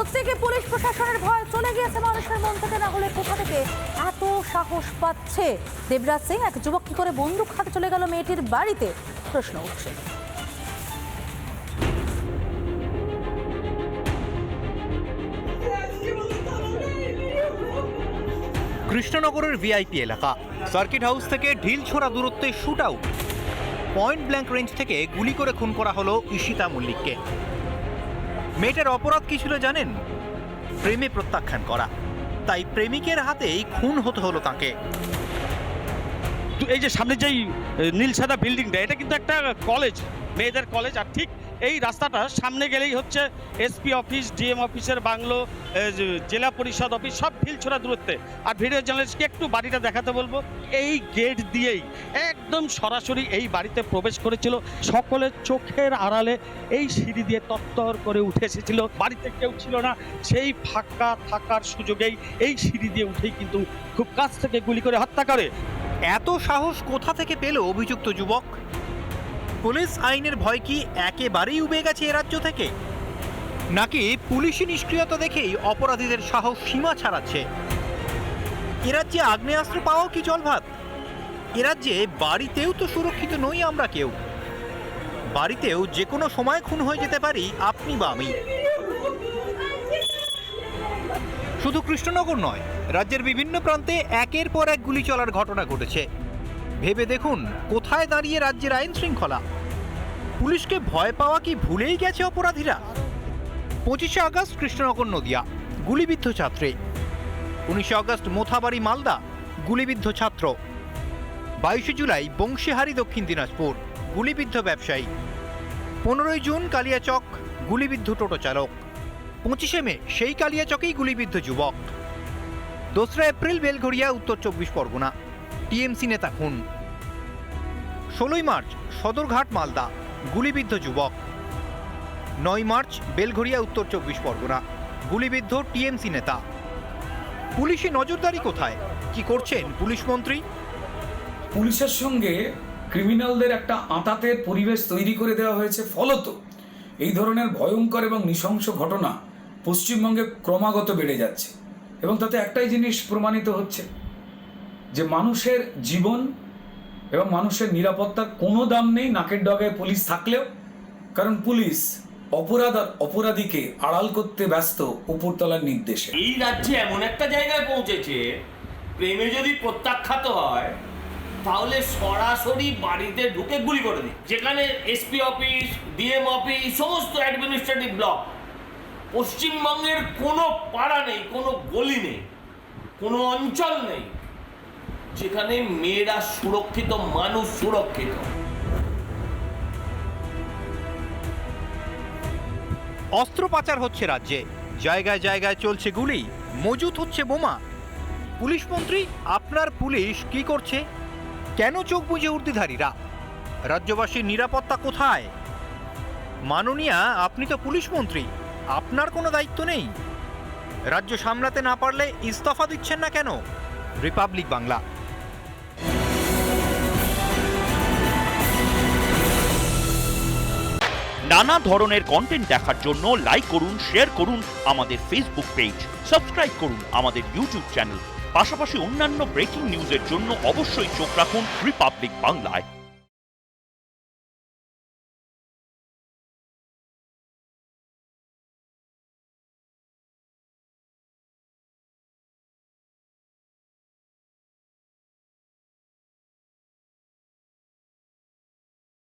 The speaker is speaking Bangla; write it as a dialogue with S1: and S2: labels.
S1: সত্যি পুলিশ প্রশাসনের ভয় চলে গিয়েছে মানুষের মন থেকে। না হলে কোথা থেকে এত সাহস পাচ্ছে? দেবরাজ সিং, এক যুবক কি করে বন্দুক হাতে চলে গেল মেয়েটির বাড়িতে? প্রশ্ন উঠছে।
S2: কৃষ্ণনগরের ভিআইপি এলাকা। সার্কিট হাউস থেকে ঢিল ছোড়া দূরত্বে shoot out. Point blank range থেকে গুলি করে খুন করা হলো ঈশিতা মল্লিককে। মেয়েটার অপরাধ কি ছিল জানেন? প্রেমে প্রত্যাখ্যান করা। তাই প্রেমিকের হাতেই খুন হতে হলো তাকে।
S3: এই যে সামনে যেই নীল সাদা বিল্ডিংটা এটা কিন্তু একটা কলেজ মেয়েদের কলেজ আর ঠিক এই রাস্তাটা সামনে গেলেই হচ্ছে এসপি অফিস ডিএম অফিসের বাংলো জেলা পরিষদ অফিস সব ঢিলছোড়া দূরত্বে। আর ভিডিও জার্নালিস্টকে একটু বাড়িটা দেখাতে বলব, এই গেট দিয়েই একদম সরাসরি এই বাড়িতে প্রবেশ করেছিল। সকলের চোখের আড়ালে এই সিঁড়ি দিয়ে তত্তর করে উঠে এসেছিল। বাড়িতে কেউ ছিল না, সেই ফাঁকা থাকার সুযোগেই এই সিঁড়ি দিয়ে উঠেই কিন্তু খুব কাছ থেকে গুলি করে হত্যা করে।
S2: এত সাহস কোথা থেকে পেল অভিযুক্ত যুবক? পুলিশ আইনের ভয় কি একেবারেই উবে গেছে এ রাজ্য থেকে? নাকি পুলিশি নিষ্ক্রিয়তা দেখেই অপরাধীদের সাহস সীমা ছাড়াচ্ছে? এ রাজ্যে আগ্নেয়াস্ত্র পাওয়াও কি জলভাত? এ রাজ্যে বাড়িতেও তো সুরক্ষিত নই আমরা কেউ। বাড়িতেও যে কোনো সময় খুন হয়ে যেতে পারি আপনি বা আমি। শুধু কৃষ্ণনগর নয়, রাজ্যের বিভিন্ন প্রান্তে একের পর এক গুলি চলার ঘটনা ঘটেছে। ভেবে দেখুন, কোথায় দাঁড়িয়ে রাজ্যের আইন শৃঙ্খলা? পুলিশকে ভয় পাওয়া কি ভুলেই গেছে অপরাধীরা? পঁচিশে আগস্ট, কৃষ্ণনগর নদিয়া, গুলিবিদ্ধ ছাত্রী। উনিশে আগস্ট, মোথাবাড়ি, মালদা, গুলিবিদ্ধ ছাত্র। বাইশে জুলাই, বংশীহারি, দক্ষিণ দিনাজপুর, গুলিবিদ্ধ ব্যবসায়ী। পনেরোই জুন, কালিয়াচক, গুলিবিদ্ধ টোটো চালক। পঁচিশে মে, সেই কালিয়াচকেই গুলিবিদ্ধ যুবক। দোসরা এপ্রিল, বেলঘড়িয়া, উত্তর চব্বিশ পরগনা। টিএমসি নেতা খুন। ষোলোই মার্চ, সদরঘাট, মালদা, গুলিবিদ্ধ যুবক। নয় মার্চ, বেলঘড়িয়া, উত্তর চব্বিশ পরগনা। গুলিবিদ্ধ টিএমসি নেতা। পুলিশি নজরদারি কোথায়? কি করছেন পুলিশ মন্ত্রী?
S4: পুলিশের সঙ্গে ক্রিমিনালদের একটা আঁতাতের পরিবেশ তৈরি করে দেওয়া হয়েছে, ফলত। এই ধরনের ভয়ঙ্কর এবং নৃশংস ঘটনা পশ্চিমবঙ্গে ক্রমাগত বেড়ে যাচ্ছে। এবং তাতে একটাই জিনিস প্রমাণিত হচ্ছে, যে মানুষের জীবন এবং মানুষের নিরাপত্তার কোনো দাম নেই নাকের ডগায় পুলিশ থাকলেও। কারণ পুলিশ অপরাধ আর অপরাধীকে আড়াল করতে ব্যস্ত উপরতলার নির্দেশে।
S5: এই রাজ্যে এমন একটা জায়গায় পৌঁছেছে, প্রেমে যদি প্রত্যাখ্যাত হয়, তাহলে সরাসরি বাড়িতে ঢুকে গুলি করে দিই যেখানে এসপি অফিস, ডিএম অফিস, সমস্ত অ্যাডমিনিস্ট্রেটিভ ব্লক পশ্চিমবঙ্গের কোনো পাড়া নেই, কোনো গলি নেই, কোনো অঞ্চল নেই যেখানে মেয়েরা সুরক্ষিত, মানুষ সুরক্ষিত।
S2: অস্ত্র পাচার হচ্ছে রাজ্যে, জায়গায় জায়গায় চলছে গুলি, মজুত হচ্ছে বোমা। পুলিশ মন্ত্রী, আপনার পুলিশ কি করছে? কেন চোখ বুঝে উর্দিধারীরা? রাজ্যবাসীর নিরাপত্তা কোথায়? মাননীয়া, আপনি তো পুলিশ মন্ত্রী। আপনার কোনো দায়িত্ব নেই। রাজ্য সামলাতে না পারলে ইস্তফা দিচ্ছেন না কেন? রিপাবলিক বাংলা।
S6: নানা ধরনের কন্টেন্ট দেখার জন্য লাইক করুন শেয়ার করুন আমাদের ফেসবুক পেজ সাবস্ক্রাইব করুন আমাদের ইউটিউব চ্যানেল পাশাপাশি অন্যান্য ব্রেকিং নিউজের জন্য অবশ্যই চোখ রাখুন রিপাবলিক বাংলায়